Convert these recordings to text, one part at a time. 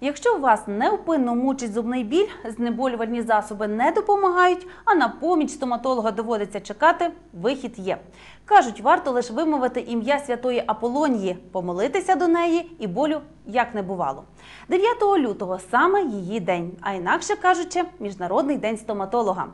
Якщо вас невпинно мучить зубний біль, знеболювальні засоби не допомагають, а на поміч стоматолога доводиться чекати, вихід є. Кажуть, варто лише вимовити ім'я святої Аполонії, помолитися до неї і болю як не бувало. 9 лютого саме її день, а інакше кажучи, Міжнародний день стоматолога.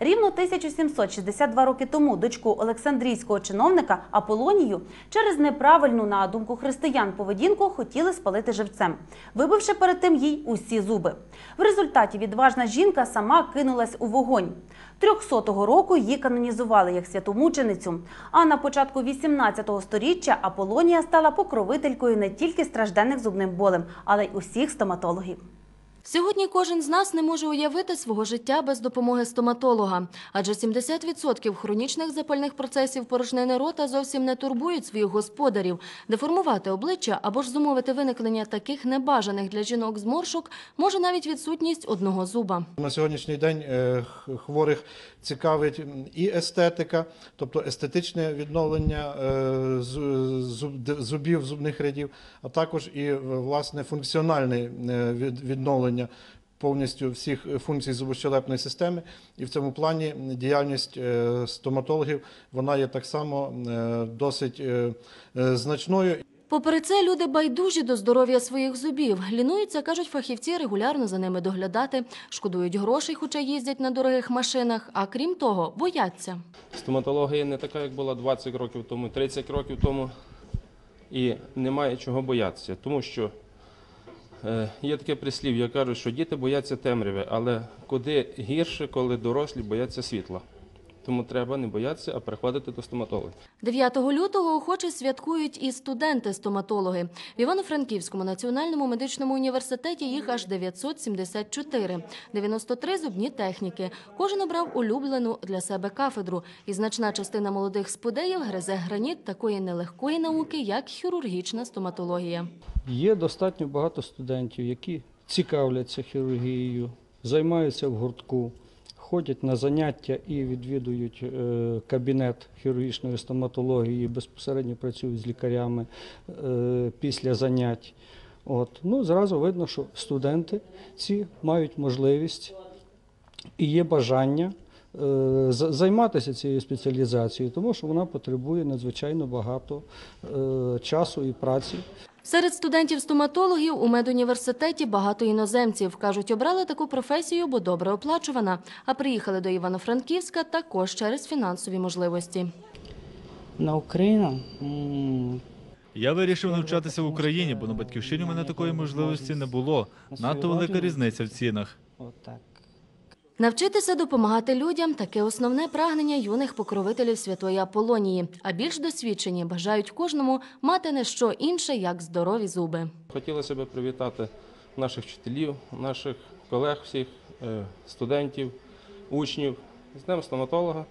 Рівно 1762 роки тому дочку Олександрійського чиновника Аполонію через неправильну, на думку християн, поведінку хотіли спалити живцем, вибивши перед тим їй усі зуби. В результаті відважна жінка сама кинулась у вогонь. 300-го року її канонізували як святомученицю. А на початку 18-го сторіччя Аполонія стала покровителькою не тільки стражденних зубним болем, але й усіх стоматологів. Сьогодні кожен з нас не може уявити свого життя без допомоги стоматолога, адже 70% хронічних запальних процесів порожнини рота зовсім не турбують своїх господарів. Деформувати обличчя або ж зумовити виникнення таких небажаних для жінок зморшок може навіть відсутність одного зуба. На сьогоднішній день е, хворих цікавить і естетика, тобто естетичне відновлення е, зубів, зубних рядів, а також і власне функціональне е, відновлення повністю всіх функцій зубощелепної системи. І в цьому плані діяльність е, стоматологів вона є так само е, досить е, значною. Попри це, люди байдужі до здоров'я своїх зубів. Лінуються, кажуть фахівці, регулярно за ними доглядати, шкодують грошей, хоча їздять на дорогих машинах, а крім того, бояться. Стоматологія не така, як була 20 років тому, 30 років тому. І немає чого боятися, тому що є таке прислів'я, кажуть, що діти бояться темряви, але куди гірше, коли дорослі бояться світла. Тому треба не боятися, а приходити до стоматолога. 9 лютого охоче святкують і студенти-стоматологи. В Івано-Франківському національному медичному університеті їх аж 974, 93 зубні техніки. Кожен обрав улюблену для себе кафедру. І значна частина молодих спудеїв гризе граніт такої нелегкої науки, як хірургічна стоматологія. Є достатньо багато студентів, які цікавляться хірургією, займаються в гуртку, ходять на заняття і відвідують е, кабінет хірургічної стоматології, безпосередньо працюють з лікарями е, після занять. От. Ну, зразу видно, що студенти ці мають можливість і є бажання е, займатися цією спеціалізацією, тому що вона потребує надзвичайно багато часу і праці. Серед студентів-стоматологів у медуніверситеті багато іноземців. Кажуть, обрали таку професію, бо добре оплачувана. А приїхали до Івано-Франківська також через фінансові можливості. На Україну? Я вирішив навчатися в Україні, бо на батьківщині у мене такої можливості не було. Надто велика різниця в цінах. Навчитися допомагати людям таке основне прагнення юних покровителів святої Аполонії. А більш досвідчені бажають кожному мати не що інше, як здорові зуби. Хотілося б привітати наших вчителів, наших колег, всіх е, студентів, учнів з Днем стоматолога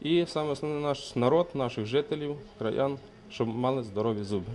і саме основне наш народ, наших жителів, краян, щоб мали здорові зуби.